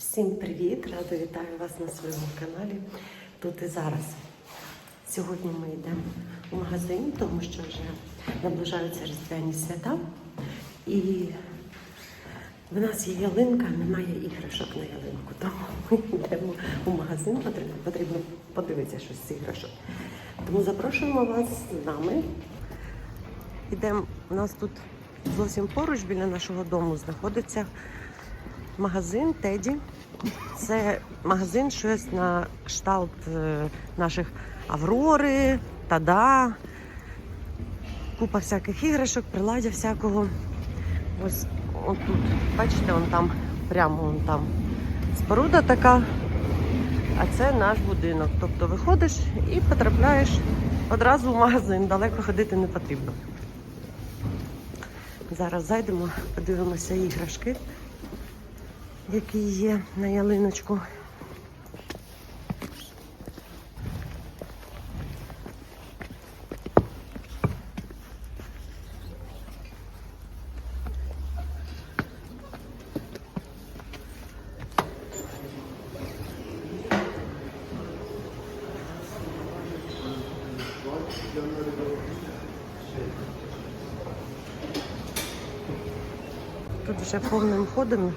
Всім привіт! Радо вітаю вас на своєму каналі тут і зараз. Сьогодні ми йдемо у магазин, тому що вже наближаються різдвяні свята. І в нас є ялинка, немає іграшок на ялинку. Тому ми йдемо у магазин, потрібно, потрібно подивитися щось з іграшок. Тому запрошуємо вас з нами. Йдемо, у нас тут зовсім поруч біля нашого дому знаходиться магазин Теді. Це магазин щось на кшталт е, наших Аврори, Тада, купа всяких іграшок, приладдя всякого. Ось отут, бачите, он там, прямо он там споруда така. А це наш будинок. Тобто виходиш і потрапляєш одразу в магазин, далеко ходити не потрібно. Зараз зайдемо, подивимося іграшки які є на ялиночку. Тут вже повним ходом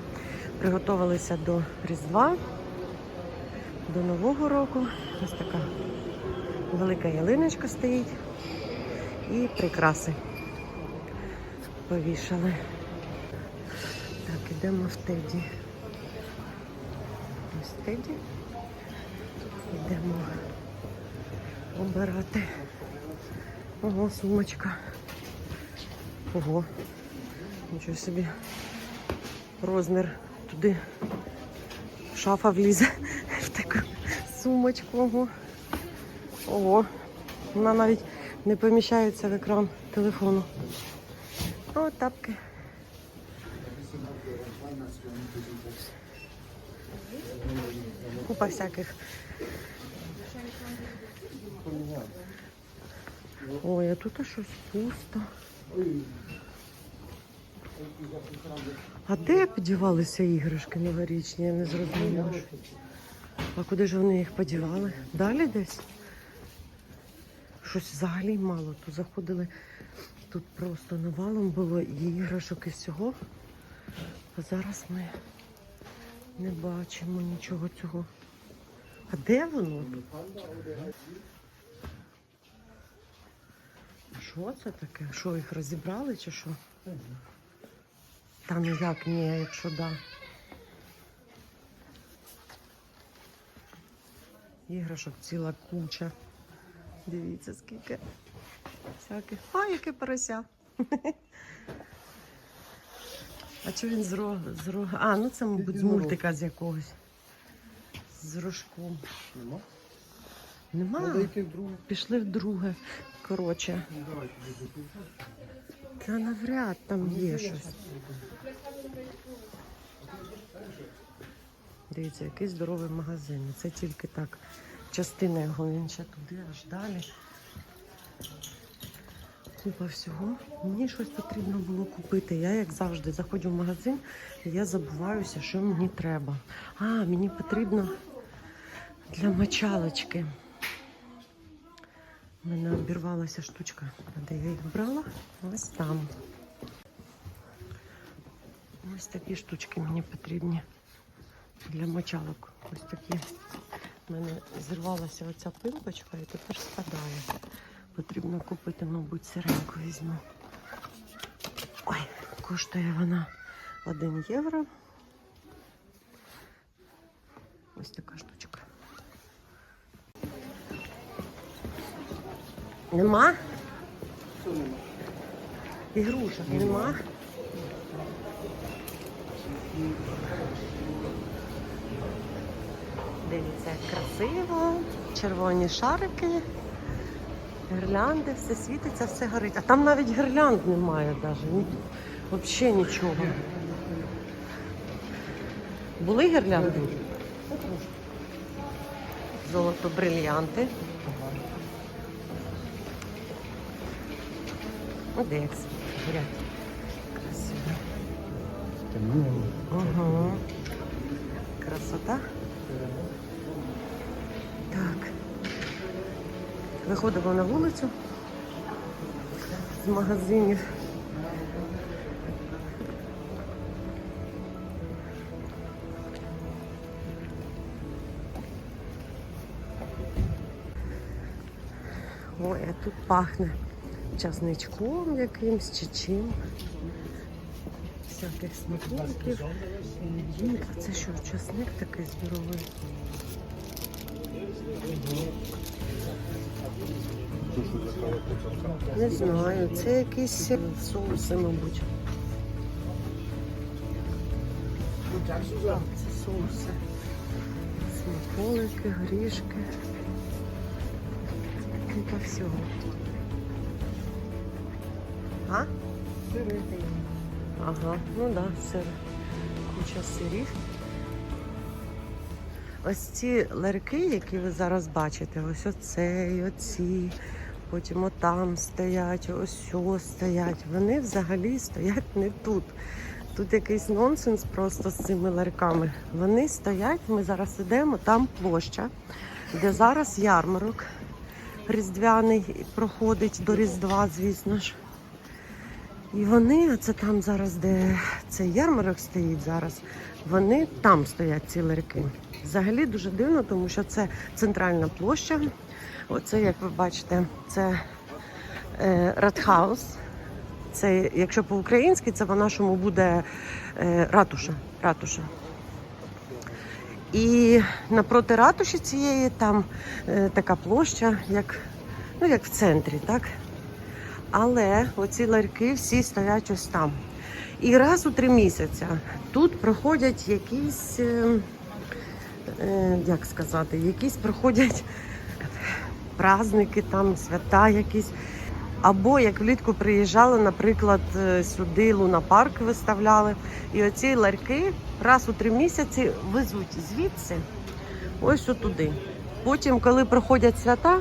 приготувалися до Різдва, до Нового року. Ось така велика ялиночка стоїть і прикраси повішали. Так, ідемо в Теді. Ось Теді. Йдемо обирати. Ого, сумочка. Ого. Нічого собі розмір туди шафа влізе в таку сумочку. Ого. Ого. Вона навіть не поміщається в екран телефону. О, тапки. Купа всяких. Ой, а тут щось пусто. А де подівалися іграшки новорічні? Я не зрозуміла. А куди ж вони їх подівали? Далі десь? Щось взагалі мало. Тут заходили, тут просто навалом було іграшок, і всього. А зараз ми не бачимо нічого цього. А де воно? Що це таке? Що їх розібрали чи що? Та ну як ні, якщо да. Іграшок ціла куча. Дивіться, скільки всяких. А, яке порося. А чого він з рога? З рога? А, ну це, мабуть, з мультика з якогось. З рожком. Нема? Нема. Пішли в друге. Коротше. Та навряд там є щось. Дивіться, який здоровий магазин. Це тільки так. Частина його, він ще туди, аж далі. Купа всього. Мені щось потрібно було купити. Я, як завжди, заходжу в магазин і я забуваюся, що мені треба. А, мені потрібно для мочалочки. Мене обірвалася штучка, де я їх брала. Ось там. Ось такі штучки мені потрібні для мочалок. Ось такі. У мене зірвалася оця пилочка і тепер спадає. Потрібно купити, мабуть, сиреньку візьму. Ой, коштує вона 1 євро. Ось така штучка. Нема? Що нема? Ігрушок нема. Дивіться, як красиво, червоні шарики, гірлянди, все світиться, все горить. А там навіть гірлянд немає навіть. Взагалі нічого. Були гірлянди? Золото брильянти. Молодець. Грядь. Красиво. Угу. Красота. Так. Виходимо на вулицю з магазинів. Ой, а тут пахне часничком якимсь чи чим. Всяких смаколиків. Це що, часник такий здоровий? Не знаю, це якісь соуси, мабуть. Так, це соуси. Смаколики, горішки. Кілька всього. А? Ага, ну да, сир. Куча сирів. Ось ці ларьки, які ви зараз бачите, ось оцей, оці, потім отам стоять, ось сьо стоять. Вони взагалі стоять не тут. Тут якийсь нонсенс просто з цими ларьками. Вони стоять, ми зараз йдемо, там площа, де зараз ярмарок різдвяний проходить до Різдва, звісно ж. І вони, оце там зараз, де цей ярмарок стоїть зараз, вони там стоять ці ларьки. Взагалі дуже дивно, тому що це центральна площа. Оце, як ви бачите, це е, Радхаус. Це, якщо по-українськи, це по-нашому буде е, ратуша. ратуша. І напроти ратуші цієї там е, така площа, як, ну, як в центрі, так? Але оці ларьки всі стоять ось там. І раз у три місяці тут проходять якісь, е, е, як сказати, якісь проходять праздники, там, свята якісь. Або як влітку приїжджали, наприклад, е, сюди лунапарк виставляли. І оці ларьки раз у три місяці везуть звідси ось туди. Потім, коли проходять свята,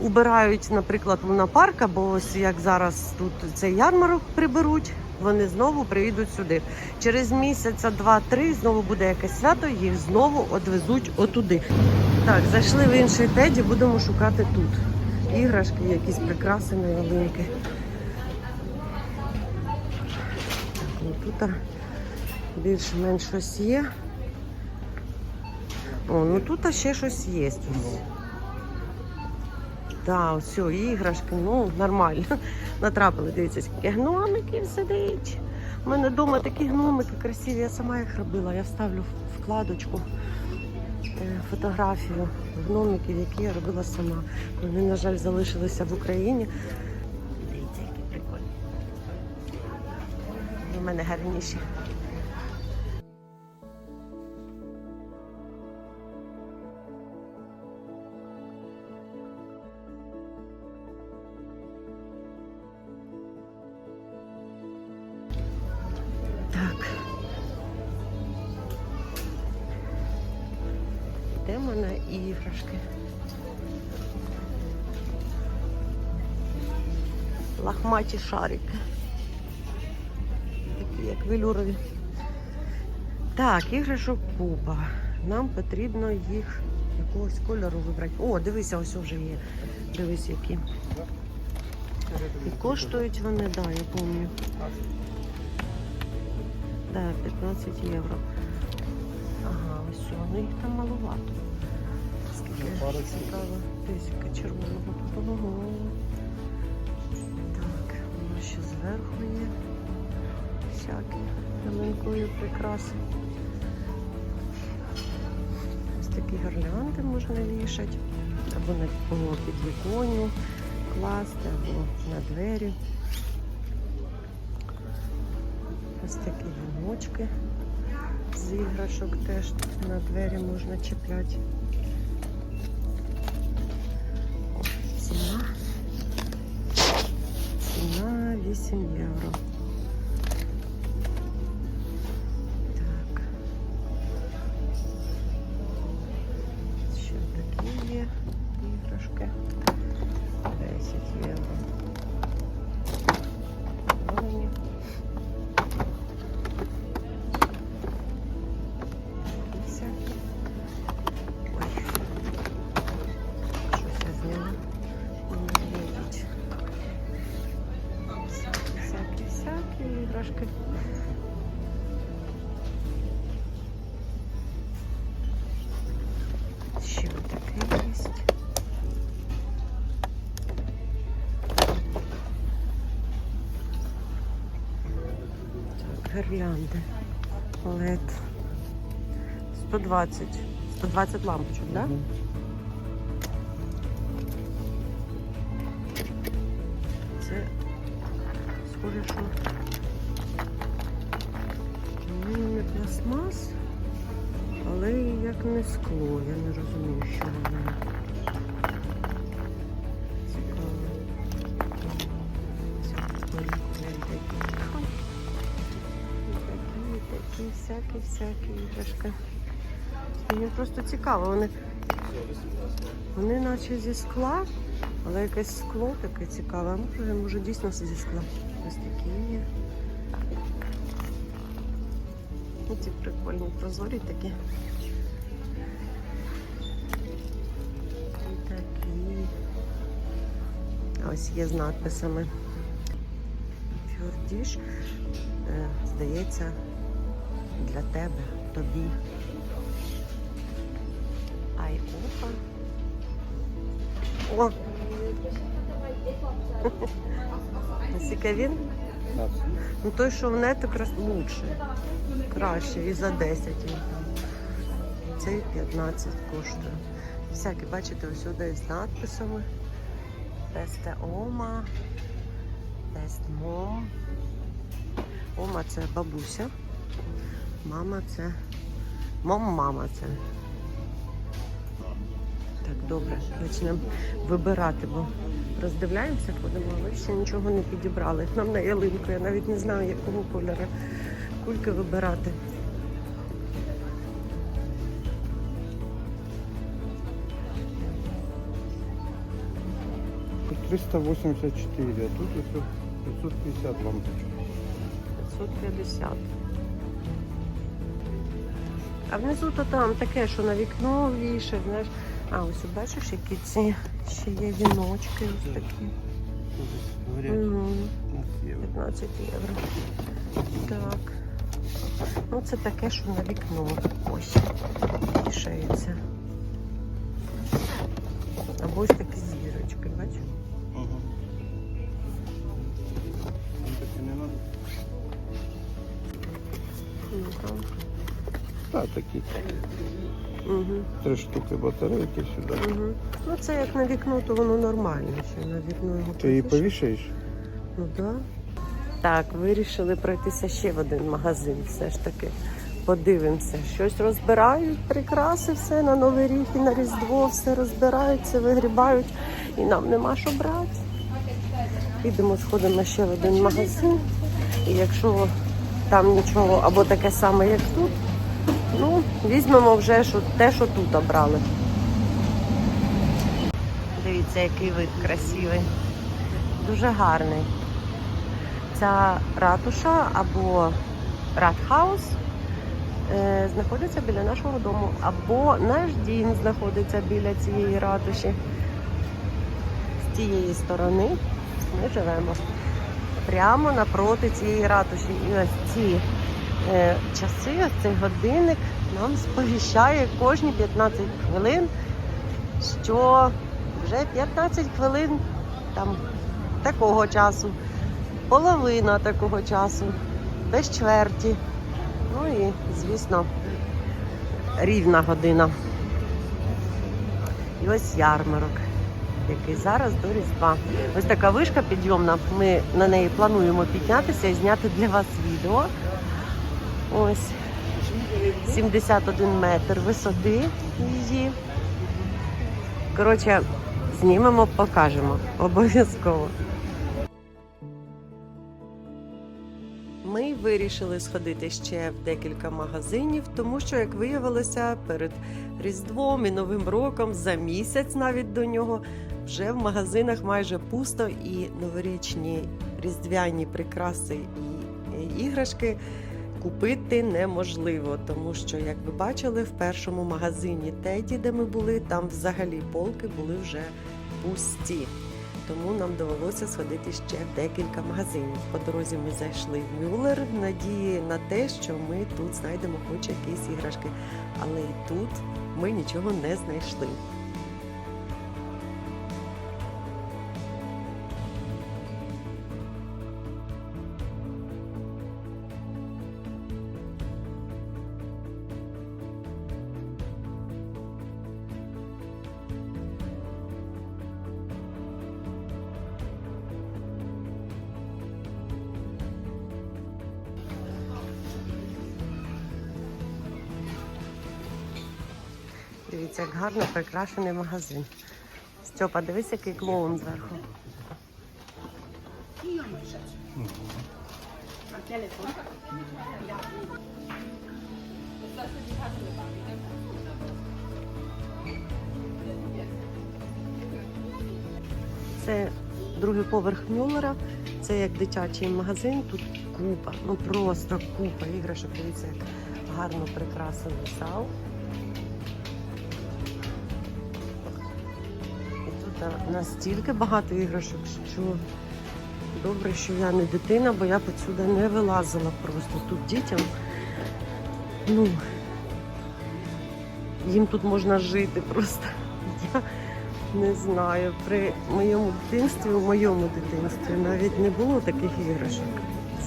убирають, наприклад, лунапарк, або ось як зараз тут цей ярмарок приберуть, вони знову приїдуть сюди. Через місяця, два-три знову буде якесь свято, їх знову одвезуть отуди. Так, зайшли в інший теді, будемо шукати тут. Іграшки, якісь прикраси на ялинки. Ну тут більш-менш щось є. О, ну тут ще щось є. Так, все, іграшки, ну нормально. Натрапили, дивіться, скільки гномиків сидить. У мене вдома такі гномики красиві, я сама їх робила. Я вставлю вкладочку е, фотографію гномиків, які я робила сама. Вони, на жаль, залишилися в Україні. Дивіться, які прикольні. У мене гарніші. Йдемо на іграшки. Лахматі шарики. Такі як велюрові. Так, іграшок купа. Нам потрібно їх якогось кольору вибрати. О, дивися, ось вже є. Дивись, які. І коштують вони, так, да, я пам'ятаю. Да, 15 євро. Ось ну їх там маловато. Скільки цікаво. Тисячка червоного. Ого. Так, воно ще зверху є. Всякі ялинкові прикраси. Ось такі гірлянди можна вішати. Або на по підвіконню класти, або на двері. Ось такі віночки з іграшок теж на двері можна чіпляти. Гірлянди. LED. 120. 120 лампочок, так? Мгм. Це Такі, всякі, всякі іграшки. Мені просто цікаво, вони, вони наче зі скла, але якесь скло таке цікаве. А Може, може дійсно зі скла. Ось такі є. Ці прикольні прозорі такі. І такі. Ось є з надписами. Фюрдіш, е, здається, для тебе, тобі. Ай, опа. О! Наскільки він? Ну той, що в нет, якраз лучше. Краще і за 10. він там. Цей 15 коштує. Всякі, бачите, усюди з надписами. Тесте Ома. Тест Мом. Ома це бабуся. Мама це. Мом мама це. Так, добре, почнемо вибирати, бо роздивляємося, ходимо, але ще нічого не підібрали. Нам на ялинку, я навіть не знаю, якого кольору кульки вибирати. Тут 384, а тут еще 550 лампочек. 550. А внизу то там таке, що на вікно вішать, знаєш. А, ось бачиш, які ці ще є віночки ось такі. Говорят, Угу. у нас евро. 15 євро. Так. Ну, це таке, що на вікно. Ось. Вішається. Або ось такі зірочки, бачиш? Ну, надо. Ну, там. Да, такие. Угу. Три штуки батарейки сюда. Угу. Ну, це як на вікно, то воно нормально, що на вікно його Ти її повішаєш. повішаєш? Ну да. Так, вирішили пройтися ще в один магазин, все ж таки. Подивимося. Щось розбирають, прикраси, все на Новий рік і на Різдво, все розбираються, вигрібають. І нам нема що брати. Підемо, сходимо ще в один магазин. І якщо там нічого або таке саме, як тут, ну, візьмемо вже що, те, що тут обрали. Дивіться, який вид красивий. Дуже гарний. Ця ратуша або ратхаус е, знаходиться біля нашого дому, або наш дім знаходиться біля цієї ратуші. З тієї сторони ми живемо прямо напроти цієї ратуші. І ось ці часи, цей годинник нам сповіщає кожні 15 хвилин, що вже 15 хвилин там такого часу, половина такого часу, без чверті. Ну і, звісно, рівна година. І ось ярмарок, який зараз до Різдва. Ось така вишка підйомна. Ми на неї плануємо піднятися і зняти для вас відео. Ось 71 метр висоти її. Коротше, знімемо, покажемо. Обов'язково. Ми вирішили сходити ще в декілька магазинів, тому що, як виявилося, перед Різдвом і Новим роком, за місяць навіть до нього, вже в магазинах майже пусто і новорічні різдвяні прикраси і іграшки купити неможливо, тому що, як ви бачили, в першому магазині Теді, де ми були, там взагалі полки були вже пусті. Тому нам довелося сходити ще в декілька магазинів. По дорозі ми зайшли в Мюллер в надії на те, що ми тут знайдемо хоч якісь іграшки. Але і тут ми нічого не знайшли. Гарно прикрашений магазин. Стьопа, дивись, який клоун зверху. Це другий поверх Мюллера. Це як дитячий магазин. Тут купа, ну просто купа іграшок. Дивіться, як гарно прикрасений зал. Настільки багато іграшок, що добре, що я не дитина, бо я б отсюди не вилазила просто. Тут дітям, ну, їм тут можна жити просто. Я не знаю. При моєму дитинстві, у моєму дитинстві навіть не було таких іграшок.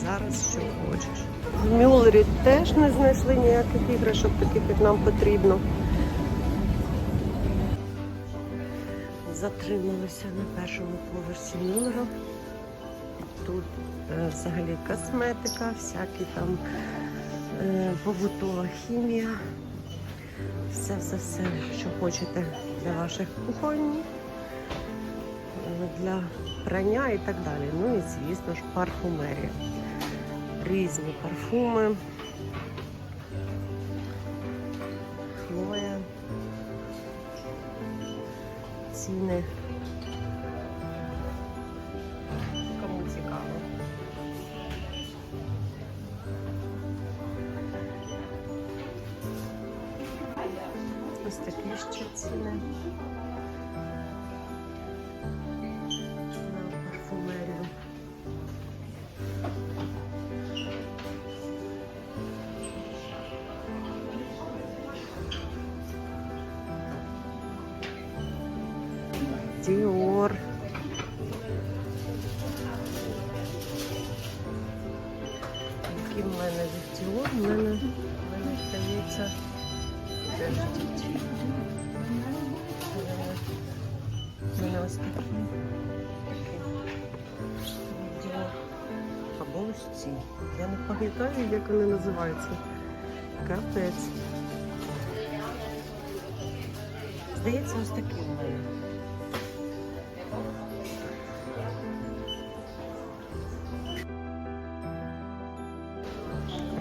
Зараз що хочеш. В Мюллері теж не знайшли ніяких іграшок, таких як нам потрібно. Затрималися на першому поверсі Мюллера. Тут е, взагалі косметика, всякі там е, побутова хімія. Все, все, все, що хочете для ваших кухонь, е, для прання і так далі. Ну і звісно ж парфумерія. Різні парфуми. Пам'ятаю, як вони називаються. Капець. Здається, ось такі в мене.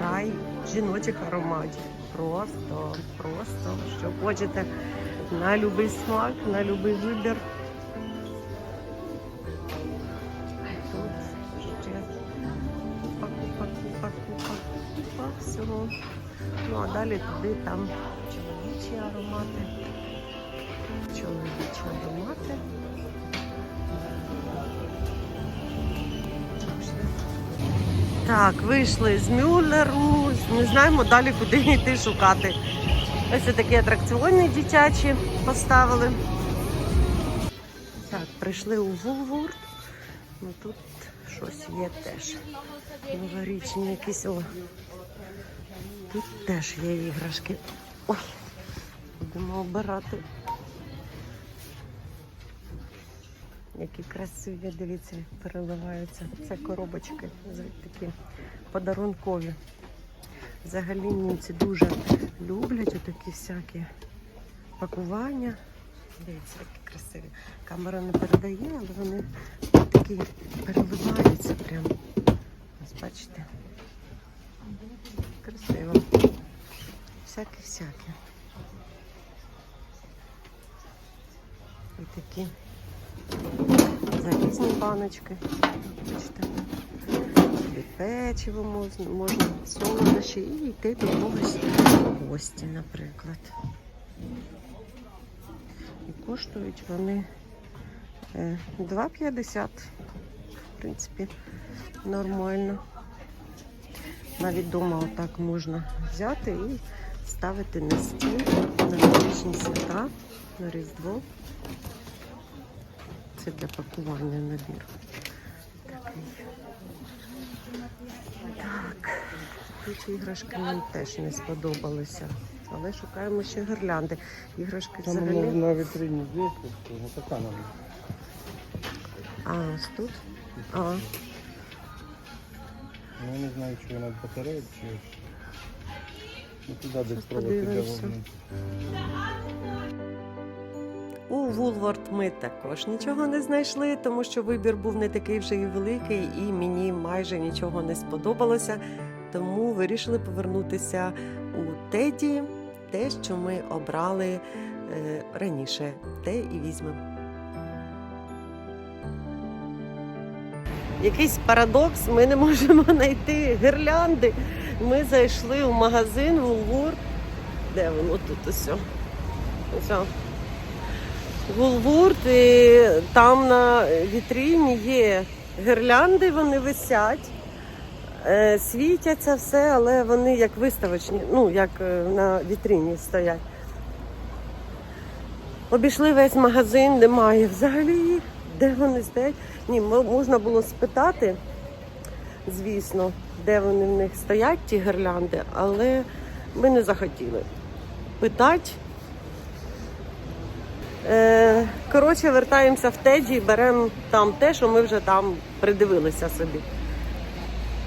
Рай жіночих ароматів. Просто, просто, що хочете на будь-який смак, на будь-який вибір. Всього. Ну а далі туди там чоловічі аромати. Чоловічі аромати. Так, вийшли з Мюллеру, не знаємо далі, куди йти шукати. Ось такі атракціони дитячі поставили. Так, прийшли у Вулворд. Ну тут щось є теж. Новорічні якісь. О. Тут теж є іграшки. Ой, будемо обирати. Які красиві, дивіться, переливаються. Це коробочки такі подарункові. Взагалі німці дуже люблять отакі всякі пакування. Дивіться, які красиві. Камера не передає, але вони такі переливаються прям. Ось бачите. Красиво. Всякі-всякі. І такі залізні баночки. Бачите. Печиво можна, можна солодощі і йти до когось в гості, наприклад. І коштують вони е, 2,50. В принципі, нормально. Навіть вдома отак можна взяти і ставити на стіл на новорічні свята, на Різдво. Це для пакування набір. Такий. Так, тут іграшки нам теж не сподобалися. Але шукаємо ще гирлянди. Іграшки Там взагалі. на витрині здесь, вот така нам. А, ось тут. А, Ну, я не знаю, чи вона батарея, чи... Ну, туди десь подивимося. піде У Вулворд ми також нічого не знайшли, тому що вибір був не такий вже і великий, і мені майже нічого не сподобалося. Тому вирішили повернутися у Теді, те, що ми обрали е, раніше, те і візьмемо. Якийсь парадокс, ми не можемо знайти гірлянди. Ми зайшли в магазин Вулвур. Де воно тут усе? Ось. Вулвурт, і там на вітріні є гірлянди, вони висять, е, світяться все, але вони як виставочні, ну як е, на вітріні стоять. Обійшли весь магазин, немає взагалі їх. Де вони стоять? Ні, можна було спитати, звісно, де вони в них стоять, ті гірлянди, але ми не захотіли питати. Е, коротше, вертаємося в Теджі і беремо там те, що ми вже там придивилися собі.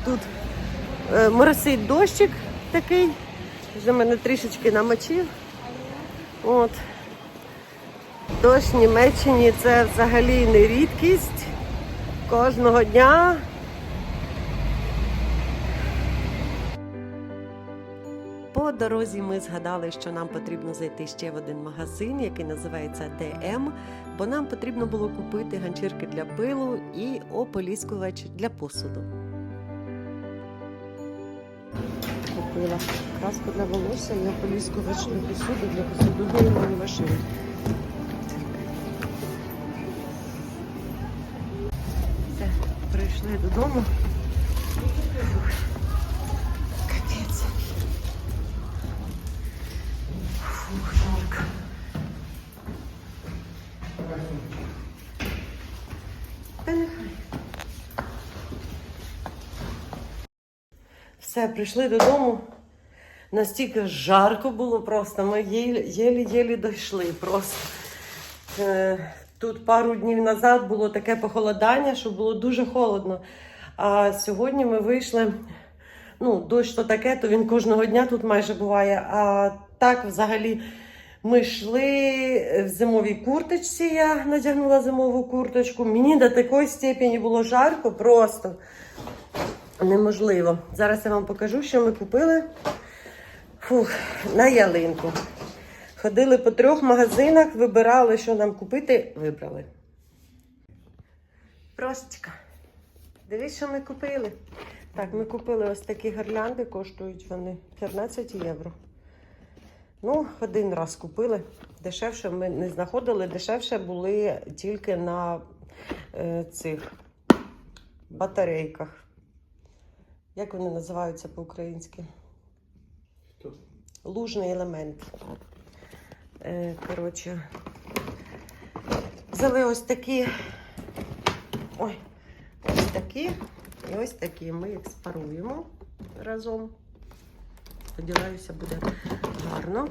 Тут е, моросить дощик такий, вже мене трішечки намочив. От. Дощ в Німеччині це взагалі не рідкість. Кожного дня. По дорозі ми згадали, що нам потрібно зайти ще в один магазин, який називається ДМ, бо нам потрібно було купити ганчірки для пилу і ополіскувач для посуду. Купила краску для волосся і ополіскувач для посуду для посудової машини. Прийшли додому. Капець. Фух, жарко. Все, прийшли додому. Настільки жарко було просто. Ми єлі- єлі-єлі дійшли просто. Тут пару днів назад було таке похолодання, що було дуже холодно. А сьогодні ми вийшли. Ну, дощ то таке, то він кожного дня тут майже буває. А так, взагалі, ми йшли в зимовій курточці. Я надягнула зимову курточку. Мені до такої степені було жарко, просто неможливо. Зараз я вам покажу, що ми купили Фух, на ялинку. Ходили по трьох магазинах, вибирали, що нам купити, вибрали. Просточка. Дивись, що ми купили. Так, ми купили ось такі гірлянди, коштують вони 15 євро. Ну, один раз купили. Дешевше ми не знаходили, дешевше були тільки на е, цих батарейках. Як вони називаються по-українськи? Лужний елемент. Е, коротше, взяли ось такі. Ой, ось такі і ось такі. Ми їх спаруємо разом. Сподіваюся, буде гарно.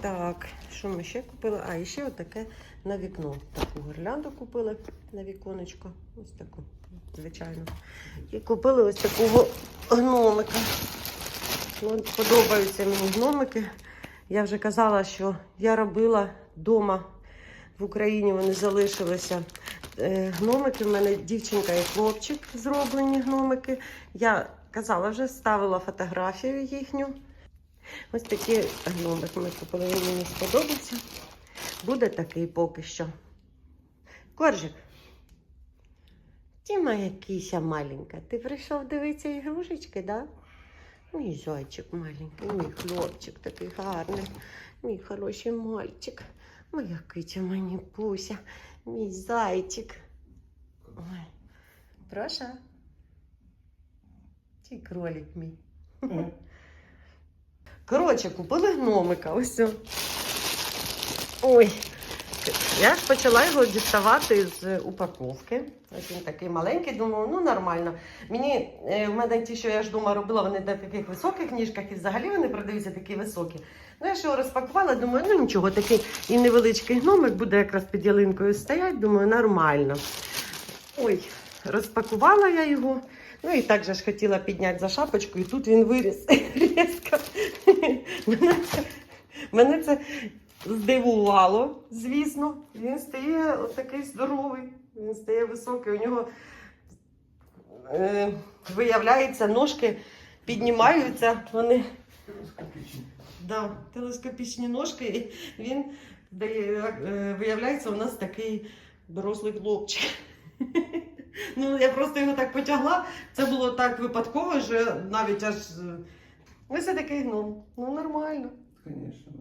Так, що ми ще купили? А, і ще отаке на вікно. Таку гірлянду купили на віконечко. Ось таку, звичайно. І купили ось такого гномика. Подобаються мені гномики. Я вже казала, що я робила вдома в Україні, вони залишилися. Е, Гномики, в мене дівчинка і хлопчик зроблені гномики. Я казала, вже ставила фотографію їхню. Ось такий гномик ми купили, мені сподобався. Буде такий поки що. Коржик. Ти моя кися маленька. Ти прийшов дивитися ігрушечки, так? Да? Мій зайчик маленький, мій хлопчик такий гарний, мій хороший мальчик, моя китя мені пуся, мій зайчик. Ой, проша. Ті кролик мій. Коротше, купили гномика. Ось. Ой. Я почала його діставати з упаковки. Ось він такий маленький, думаю, ну нормально. Мені е, в мене ті, що я ж дома робила, вони на таких високих ніжках і взагалі вони продаються такі високі. Ну, я ж його розпакувала, думаю, ну нічого, такий і невеличкий гномик буде якраз під ялинкою стоять, думаю, нормально. Ой, розпакувала я його. Ну і так же ж хотіла підняти за шапочку, і тут він виріс це, мене це здивувало, звісно. Він стає такий здоровий, він стає високий. У нього е, виявляється, ножки піднімаються, вони да, телескопічні ножки, і він е, виявляється, у нас такий дорослий хлопчик. Ну, я просто його так потягла. Це було так випадково, що навіть аж. е, Ось я такий, ну, ну нормально. Конечно.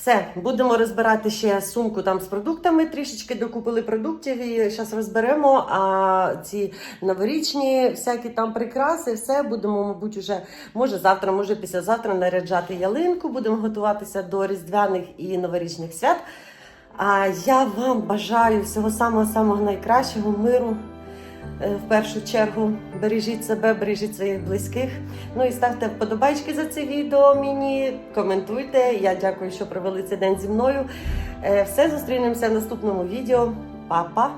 Все, будемо розбирати ще сумку там з продуктами. Трішечки докупили продуктів і зараз розберемо. А ці новорічні всякі там прикраси, все будемо, мабуть, уже може завтра, може післязавтра наряджати ялинку. Будемо готуватися до різдвяних і новорічних свят. А я вам бажаю всього самого самого найкращого миру. Е, В першу чергу бережіть себе, бережіть своїх близьких. Ну і ставте вподобайки за це відео мені, коментуйте. Я дякую, що провели цей день зі мною. Е, Все зустрінемося в наступному відео. Па-па!